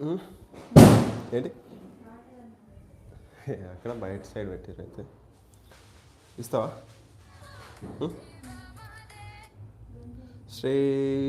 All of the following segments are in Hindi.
Hmm? ఏంటి? అక్కడ బయట సైడ్ పెట్టారు అయితే. ఇస్తావా? Hmm? శ్రీ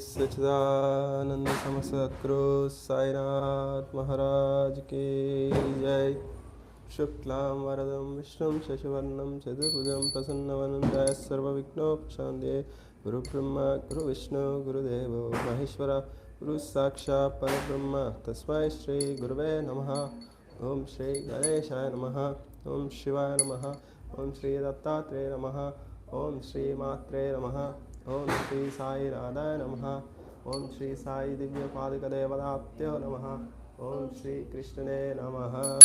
సచిదానంద సమసత్రు సాయినాథ్ మహారాజ్ కే జై. శుక్లాం వరదం విష్ణుం శశివర్ణం చతుర్భుజం ప్రసన్నవనం జయ సర్వవిఘ్నోపశాంతే. గురు బ్రహ్మ గురు విష్ణు గురుదేవో మహేశ్వర गुरु साक्षात् परब्रह्म। तस्मै श्री गुरुवे नमः। ओम श्री गणेशाय नमः। ओम शिवाय नमः। ओम श्री दत्तात्रेय नमः। ओम श्री मात्रे नमः। ओम श्री साई राधाय नमः। ओम श्री साई दिव्य पादक देवदात्यो नमः। ओम श्री नमः।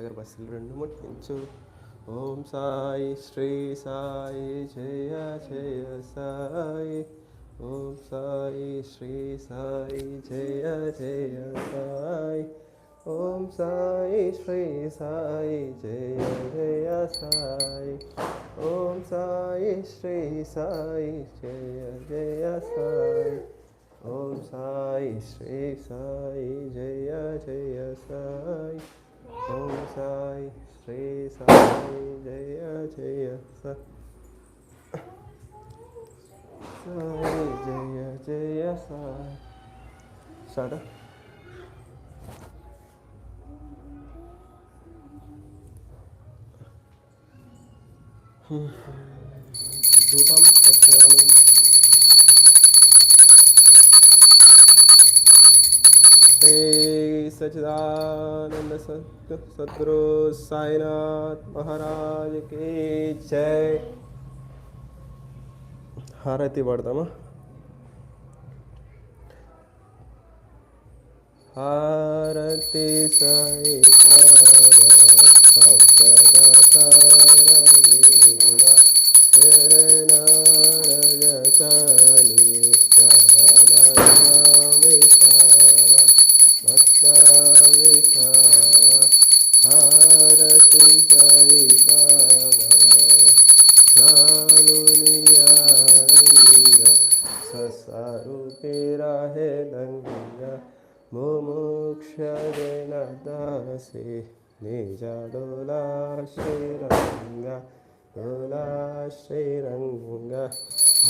सागर बस रंडुमट ओम साई, श्री साई, जय जय साई। ओम साई, श्री साई, जय जय साई। ओम साई, श्री साई, जय जय साई। ओम साई, श्री साई, जय जय साई। ओम साई, श्री साई, जय जय साई। ओम साई श्री साई जय जय साई जय जय साई स्टार्ट हम्म। धूपम ते सच्चिदानंद सत सद्गुरु साईनाथ महाराज के जय। हारती पाडतामा हारती साई सौदा शरणारज चाली जवा विचार विसा हारति साई बाबा। शालुनियांग ससारु पेरा निजा डोला श्रीरंगा डोला श्रीरंगा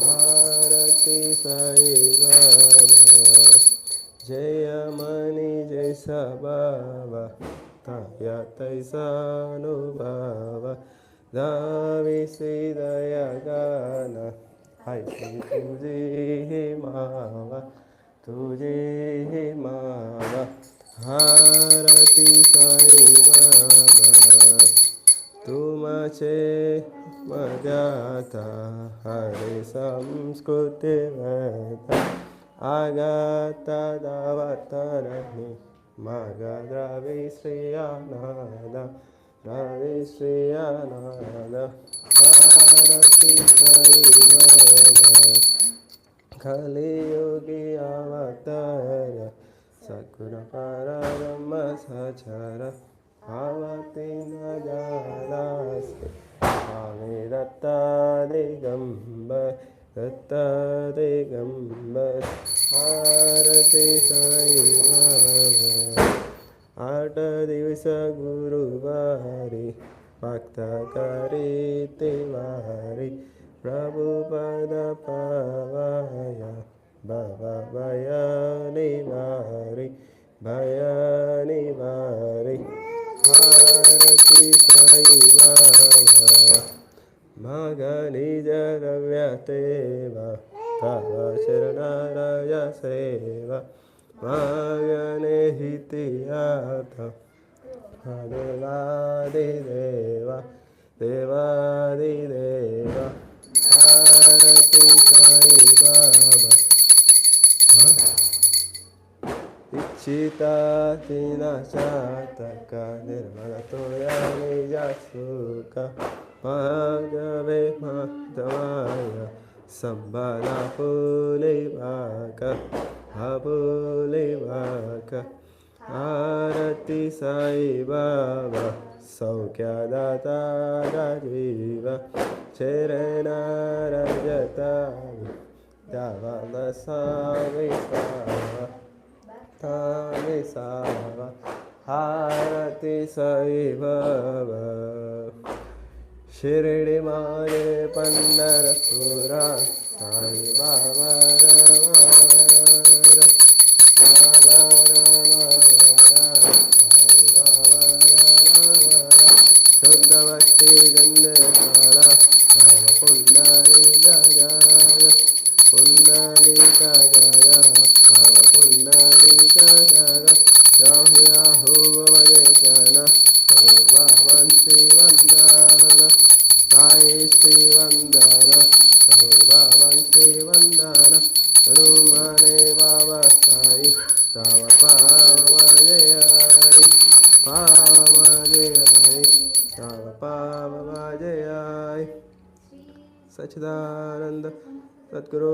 भारती साई बाबा। జయమణి జైస బాబా తయ తైసాను బాబా దావి దయ గాన హై తుజే హే మావా తుజే హే మావా హారతి సాయి బాబా తుమచే మజాత హరి సంస్కృతి వేద दावतरणी मग द्रवी श्रियानाद द्रवी श्रियानाद भारती कलियुगी सकुर परब्रह्म सचर तिवारी प्रभुपद पावाय बाबा भयानिवारी भयानिवारी भारती साई बाबा मगनिज रव्यतेवा तव शरणरय सेवा मगने हितियाथ देवादिदेवा भारती साई बाबा। इच्छितातिनाशातक निर्मलतोया निजसुख भगवे माधवाय सम्बला पुलिवाक अपुलिवाक आरती साई बाबा। सौख्यदाता राजीव शरणरजता द्यावा सावे सावा हारती सैव शिर्डी मारे पंढरपुरा साई बाबा राम राम राम ഗന്ധവത്തെ ഗന്ധകാല രാമ പുണ്ഡാലികായ പുണ്ഡാലികായ രാമ പുണ്ഡാലികായ രാഹു രാഹു വയജന സർവൻ ശ്രീവന്ദന സായി ശ്രീവന്ദന സർവൻ ശ്രീവന്ദന ഹനുമാനേ ബാബ സായി തവ പാവയ सच्चिदानंद सद्गुरु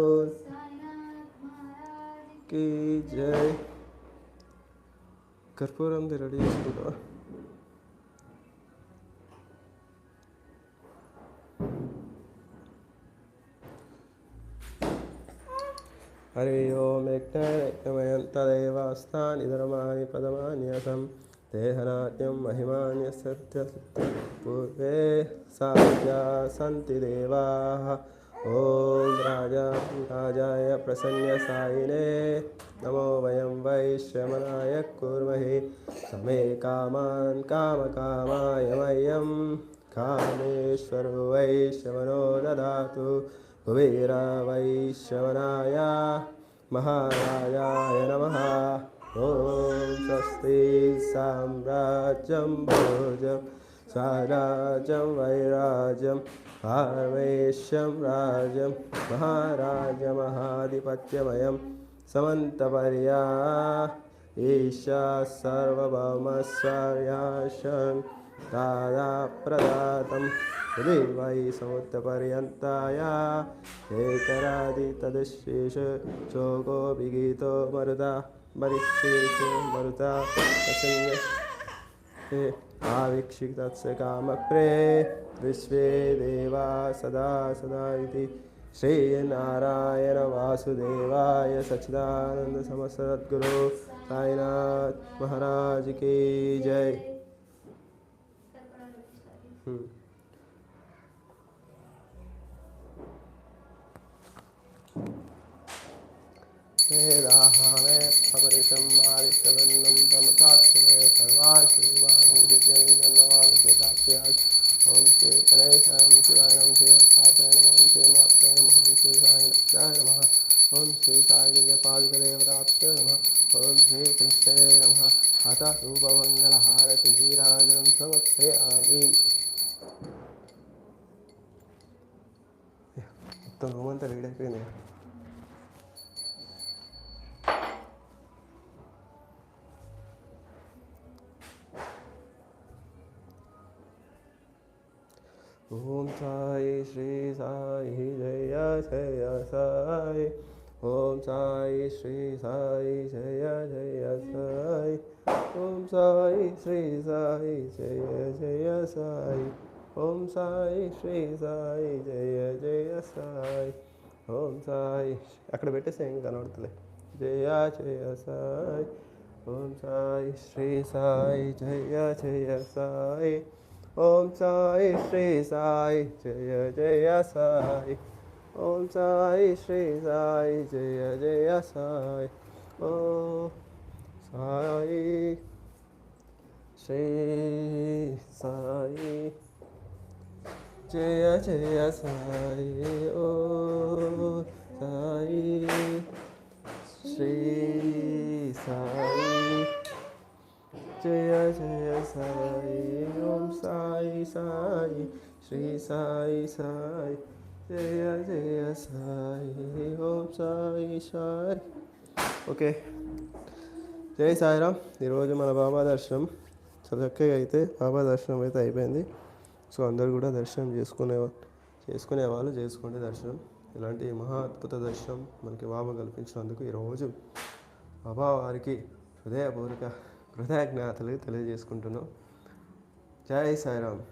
की जय కర్పూరంది రెడీ చేసుకుంటా हरि ओम यज्ञमयं तदेवास्तानि धर्माणि पदमान्यसं देहनाट्यं महिमान्यस्य पूर्वे साध्या सन्ति देवाः। ॐ राजा राजाय प्रसन्नसायिने नमो वयं वैश्यमनाय कुर्महे। समे कामान् कामकामाय मह्यं। कामेश्वरो वैश्यमनो ददातु। कुबेर वैश्यवनाय महाराजाय नमः। ॐ स्वस्ति साम्राज्यं भोजं, स्वराज्यं, वैराज्यं पारमेश्यं राज्यं, महाराजमहाधिपत्यमयं, समन्तपर्या ईशा सर्वभौमस्वर्याशन् दादा प्रदातं देवै समुद्रपर्यन्ताया, एकरादि तदशेष चोको विगीतो मरुदा परिशेष मरुता विश्वे देवा सदा सदा इति श्रीनारायण वासुदेवाय सच्चिदानंद समसद्गुरु साईनाथ महाराज की जय। वेदाहाने अपरिशं मारिष्टवन्नं तमताक्षरे सर्वान् शिवान् धिजरिन्दं नमामि ॐ श्री गणेशायं शिवाय नम शिवपात्रे नम। ॐ श्री मात्रे नम ॐ श्री सायिनाय नमः। ॐ श्री सायिपादिकदेवतात्य नमः। ॐ श्रीकृष्णे नमः अथ रूपमङ्गलहारतिजीराजनं समर्पयामि उत्तम रोमन्त रीडक्रियते రెడీ అయిపోయింది ఓం సాయి శ్రీ సాయి జయ జయ సాయి ఓం సాయి శ్రీ సాయి జయ జయ సాయి ఓం సాయి శ్రీ సాయి జయ జయ సాయి ఓం సాయి శ్రీ సాయి జయ జయ సాయి ఓం సాయి అక్కడ పెట్టేస్తే ఏం కనబడుతుంది జయ జయ సాయి ఓం సాయి శ్రీ సాయి జయ జయ సాయి ओम साई श्री साई जय जय साई ओम साई श्री साई जय जय साई ओ साई श्री साई जय जय साई ओ साई श्री జయ సాయి ఓం సాయి సాయి శ్రీ సాయి సాయి జయ జయ సాయి ఓం సాయి సాయి ఓకే. జై సాయిరామ్ ఈరోజు మన బాబా దర్శనం. చాలా చక్కగా అయితే బాబా దర్శనం అయితే అయిపోయింది. సో అందరు కూడా దర్శనం చేసుకునే చేసుకునే వాళ్ళు చేసుకోండి దర్శనం. ఇలాంటి మహా అద్భుత దర్శనం మనకి బాబా కల్పించినందుకు ఈరోజు బాబా వారికి హృదయపూర్వక హృదయ తెలియజేసుకుంటున్నాం. జై సాయిరామ్.